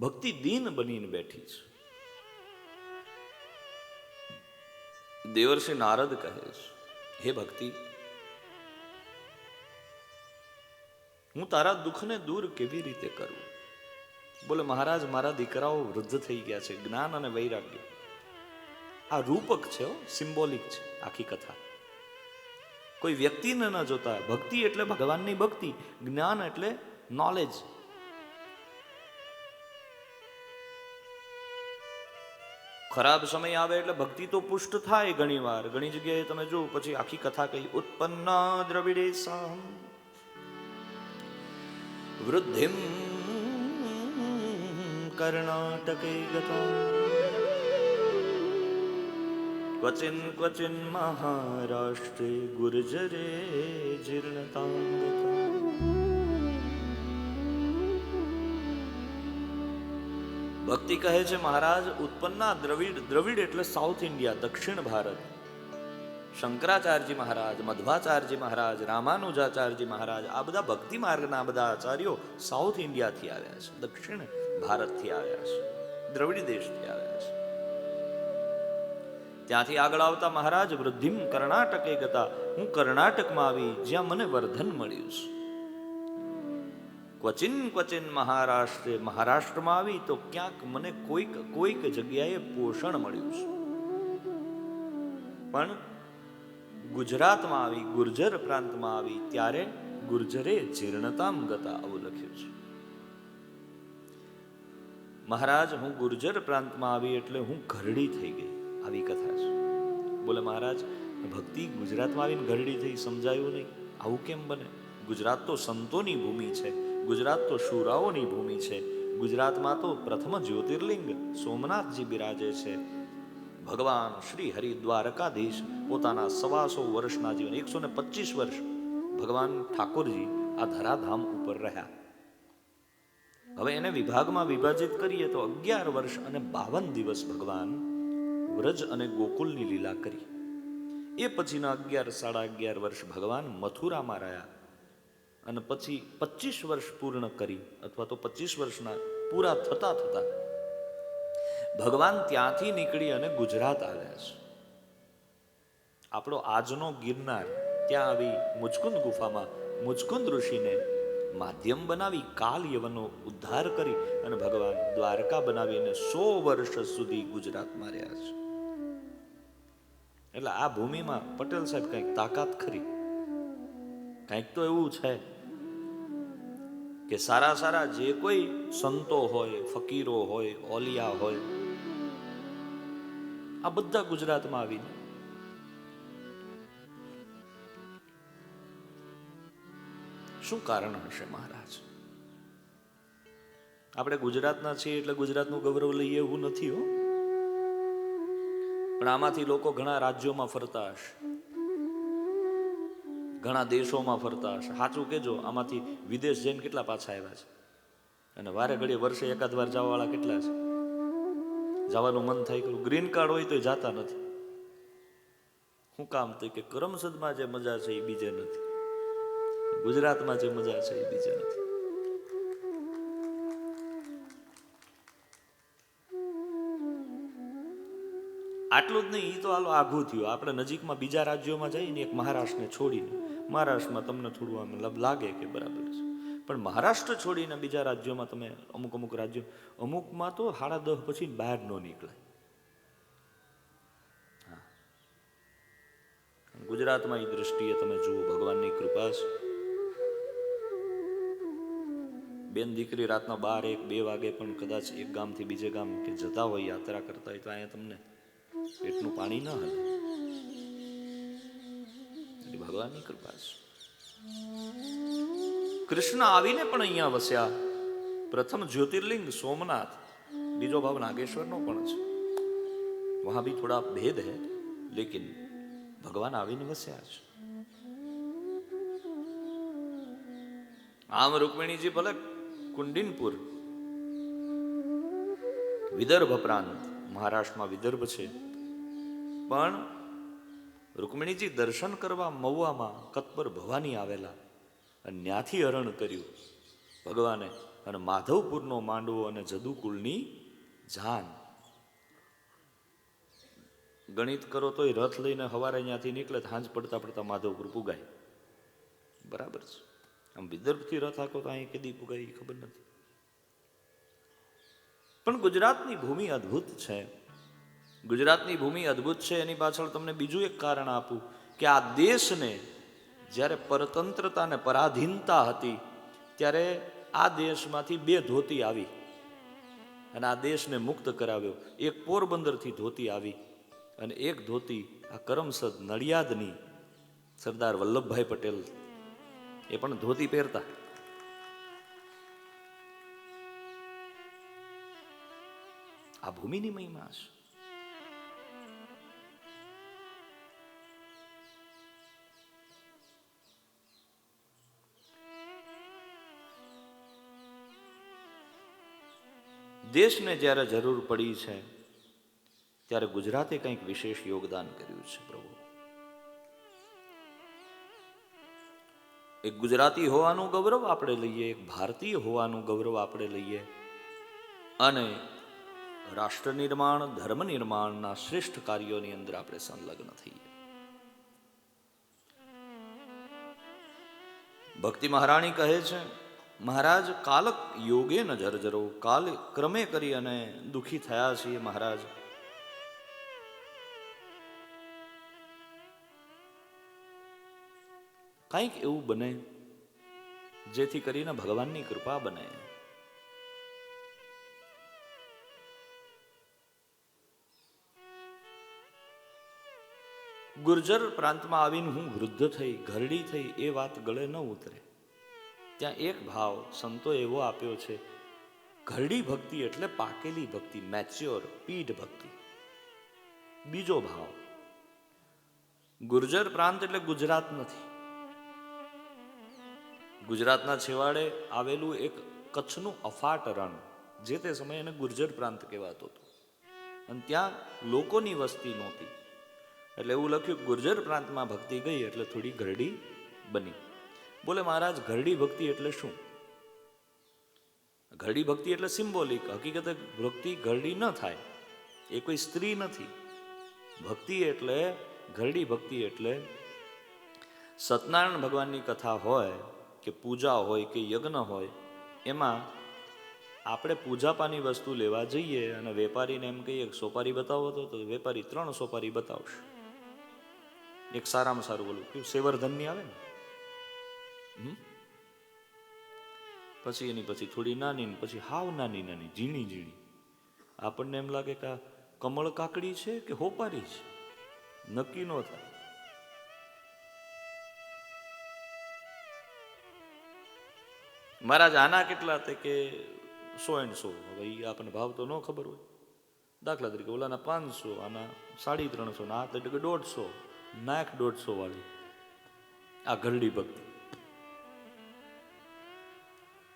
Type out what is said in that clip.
ભક્તિ દીન બનીને બેઠી છે. દેવર્ષિ નારદ કહે છે, હે ભક્તિ, હું તારા દુઃખને દૂર કેવી રીતે કરું? બોલે, મહારાજ, મારા દીકરાઓ વૃદ્ધ થઈ ગયા છે, જ્ઞાન અને વૈરાગ્ય. આ રૂપક છે સિમ્બોલિક છે, આખી કથા. કોઈ વ્યક્તિને ન જોતા. ભક્તિ એટલે ભગવાનની ભક્તિ, જ્ઞાન એટલે નોલેજ ખરાબ સમય આવે એટલે ભક્તિ તો પુષ્ટ થાય ઘણી વાર ઘણી જગ્યાએ તમે જો પછી આખી કથા કહી, ઉત્પન્ન દ્રવિડે સામ વૃદ્ધિમ કર્ણાટકે ગતા ક્વચિન ક્વચિન મહારાષ્ટ્રે ગુર્જરે જીર્ણતાં ભક્તિ કહે છે, મહારાજ, ઉત્પન્ના દ્રવિડ દ્રવિડ એટલે સાઉથ ઇન્ડિયા દક્ષિણ ભારત. શંકરાચાર્યજી મહારાજ, મધ્વાચાર્યજી મહારાજ, રામાનુજાચાર્યજી મહારાજ, આ બધા ભક્તિ માર્ગના બધા આચાર્યો સાઉથ ઇન્ડિયાથી આવ્યા છે, દક્ષિણ ભારતથી આવ્યા છે, દ્રવિડ દેશથી આવ્યા છે. ત્યાંથી આગળ આવતા મહારાજ, વૃદ્ધિમ કર્ણાટકે ગતા, હું કર્ણાટકમાં આવી જ્યાં મને વર્ધન મળ્યું છે. ક્વચિન ક્વચિન મહારાષ્ટ્રે મહારાષ્ટ્રમાં આવી તો ક્યાંક મને કોઈક કોઈક જગ્યાએ પોષણ મળ્યું છે. પણ ગુજરાતમાં આવી, ગુર્જર પ્રાંતમાં આવી ત્યારે ગુર્જરે જીર્ણતામ ગતા આવું લખ્યું છે. મહારાજ, હું ગુર્જર પ્રાંતમાં આવી એટલે હું ઘરડી થઈ ગઈ આવી કથા છે. બોલે, મહારાજ, ભક્તિ ગુજરાતમાં આવીને ઘરડી થઈ, સમજાયું નહીં. આવું કેમ બને? ગુજરાત તો સંતોની ભૂમિ છે. ગુજરાત તો શૂરાઓની ભૂમિ છે. ગુજરાતમાં તો પ્રથમ જ્યોતિર્લિંગ સોમનાથજી બિરાજે છે. ભગવાન શ્રી હરિ દ્વારકાધીશ પોતાના સવાસો વર્ષના જીવન એકસો ને પચીસ વર્ષ ભગવાન ઠાકોરજી આ ધરાધામ ઉપર રહ્યા. હવે એને વિભાગમાં વિભાજિત કરીએ તો અગિયાર વર્ષ અને બાવન દિવસ ભગવાન વ્રજ અને ગોકુલની લીલા કરી. એ પછીના અગિયાર, સાડા અગિયાર વર્ષ ભગવાન મથુરામાં રહ્યા. અને પછી પચીસ વર્ષ પૂર્ણ કરી અથવા તો પચીસ વર્ષના પૂરા થતા થતા ભગવાન ત્યાંથી નીકળી અને ગુજરાત આવ્યા છે. આપણો આજનો ગિરનાર ત્યાં આવી મુજકુંદ ગુફામાં મુજકુંદ ઋષિને માધ્યમ બનાવી કાલ ઉદ્ધાર કરી અને ભગવાન દ્વારકા બનાવીને સો વર્ષ સુધી ગુજરાતમાં રહ્યા છે. એટલે આ ભૂમિમાં પટેલ સાહેબ કંઈક તાકાત ખરી. કંઈક તો એવું છે કે સારા સારા જે કોઈ સંતો હોય, ફકીરો હોય, ઓલિયા હોય, આ બધા ગુજરાતમાં આવીને. શું કારણ હશે મહારાજ? આપણે ગુજરાતના છીએ એટલે ગુજરાતનું ગૌરવ લઈએ એવું નથી હો. પણ આમાંથી લોકો ઘણા રાજ્યોમાં ફરતા હશે. ઘણા દેશોમાં ફરતા હશે. સાચું કેજો આમાંથી વિદેશ જઈને કેટલા પાછા આવ્યા છે? અને વારે ઘડીએ વર્ષે એકાદ વાર જવાવાળા કેટલા છે? જવાનું મન થાય કરું ગ્રીન કાર્ડ હોય તો જાતા નથી. શું કામ તો કે કરમસદમાં જે મજા છે એ બીજે નથી. ગુજરાતમાં જે મજા છે એ બીજે નથી. આટલું જ નહીં એ તો હાલો આઘું થયું. આપણે નજીકમાં બીજા રાજ્યોમાં જઈને એક મહારાષ્ટ્રને છોડીને, મહારાષ્ટ્રમાં તમને થોડું આમ લાગે કે બરાબર છે. પણ મહારાષ્ટ્ર છોડીને બીજા રાજ્યોમાં તમે, અમુક અમુક રાજ્યો, અમુકમાં તો સાડા દસ પછી બહાર ન નીકળે. ગુજરાતમાં એ દ્રષ્ટિએ તમે જુઓ, ભગવાનની કૃપા છે. બેન દીકરી રાતના બાર એક, બે વાગે પણ કદાચ એક ગામથી બીજે ગામ કે જતા હોય, યાત્રા કરતા હોય, તો અહીંયા તમને પેટનું પાણી ન હલે. એટલે ભગવાનની કૃપા છે. કૃષ્ણ આવીને પણ અહીંયા વસ્યા. પ્રથમ જ્યોતિર્લિંગ સોમનાથ. બીજો ભાવ નાગેશ્વરનો પણ છે. વહાં ભી થોડા ભેદ હૈ, લેકિન ભગવાન આવીને વસ્યા છે. આમ રૂકમિણીજી ભલે કુંડિનપુર, વિદર્ભ પ્રાંત, મહારાષ્ટ્રમાં વિદર્ભ છે. પણ રૂકમિણીજી દર્શન કરવા મહુવામાં કતપર ભવાની આવેલા અને ત્યાંથી હરણ કર્યું. ભગવાને અને માધવપુરનો માંડવો અને જદુકુળની જાન. ગણિત કરો તોય રથ લઈને હવારે અહીંયાથી નીકળે સાંજ પડતા પડતા માધવપુર પુગાય. બરાબર છે. આમ વિદર્ભથી રથ આખો તો અહીં કેદી પુગાય એ ખબર નથી. પણ ગુજરાતની ભૂમિ અદ્ભુત છે. ગુજરાતની ભૂમિ અદ્ભુત છે, એની પાછળ તમને બીજું એક કારણ આપું કે આ દેશને જ્યારે પરતંત્રતા અને પરાધીનતા હતી, ત્યારે આ દેશમાંથી બે ધોતી આવી અને આ દેશને મુક્ત કરાવ્યો. એક પોરબંદરથી ધોતી આવી અને એક ધોતી આ કરમસદ નડિયાદની સરદાર વલ્લભભાઈ પટેલ. એ પણ ધોતી પહેરતા. આ ભૂમિની મહિમા છે. દેશને જ્યારે જરૂર પડી છે, ત્યારે ગુજરાતે કંઈક વિશેષ યોગદાન કર્યું છે, પ્રભુ. એક ગુજરાતી હોવાનું ગૌરવ આપણે લઈએ, એક ભારતીય હોવાનું ગૌરવ આપણે લઈએ, અને રાષ્ટ્ર નિર્માણ ધર્મ નિર્માણના શ્રેષ્ઠ કાર્યોની અંદર આપણે સંલગ્ન થઈએ. ભક્તિ મહારાણી કહે છે મહારાજ કાલક યોગે ન જર્જરો. કાલ ક્રમે કરી અને દુખી થયા છીએ મહારાજ. કંઈક એવું બને જેથી કરીને ભગવાનની કૃપા બને. ગુર્જર પ્રાંતમાં આવીને હું વૃદ્ધ થઈ, ઘરડી થઈ, એ વાત ગળે ન ઉતરે. ત્યાં એક ભાવ સંતો એવો આપ્યો છે, ઘરડી ભક્તિ એટલે પાકેલી ભક્તિ મેચ્યોર પીઢ ભક્તિ. બીજો ભાવ, ગુર્જર પ્રાંત એટલે ગુજરાત નથી. ગુજરાતના છેવાડે આવેલું એક કચ્છનું અફાટ રણ જે તે સમયે એને ગુર્જર પ્રાંત કહેવાતો હતો. અને ત્યાં લોકોની વસ્તી નહોતી. એટલે એવું લખ્યું, ગુર્જર પ્રાંતમાં ભક્તિ ગઈ એટલે થોડી ઘરડી બની. બોલે, મહારાજ, ઘરડી ભક્તિ એટલે શું? ઘરડી ભક્તિ એટલે સિમ્બોલિક હકીકતે ભક્તિ ઘરડી ન થાય. એ કોઈ સ્ત્રી નથી. ભક્તિ એટલે, ઘરડી ભક્તિ એટલે સત્યનારાયણ ભગવાનની કથા હોય કે પૂજા હોય કે યજ્ઞ હોય, એમાં આપણે પૂજાપાની વસ્તુ લેવા જઈએ અને વેપારીને એમ કહીએ સોપારી બતાવો તો તો વેપારી ત્રણ સોપારી બતાવશે. એક સારામાં સારું બોલું કેવું સેવરધનની આવે ને? પછી એની પછી થોડી નાની પછી હાવ નાની નાની, ઝીણી ઝીણી. આપણને એમ લાગે કે આ કમળ કાકડી છે કે હોપારી છે? નક્કી ન થાય. મહારાજ, આના કેટલા તે કે સો એન્ડ સો? હવે એ આપણને ભાવ તો ન ખબર હોય. દાખલા તરીકે ઓલાના પાંચસો, આના સાડી ત્રણસો ના આ દોઢસો નાખ દોઢસો વાળી. આ ઘરડી ભક્તિ.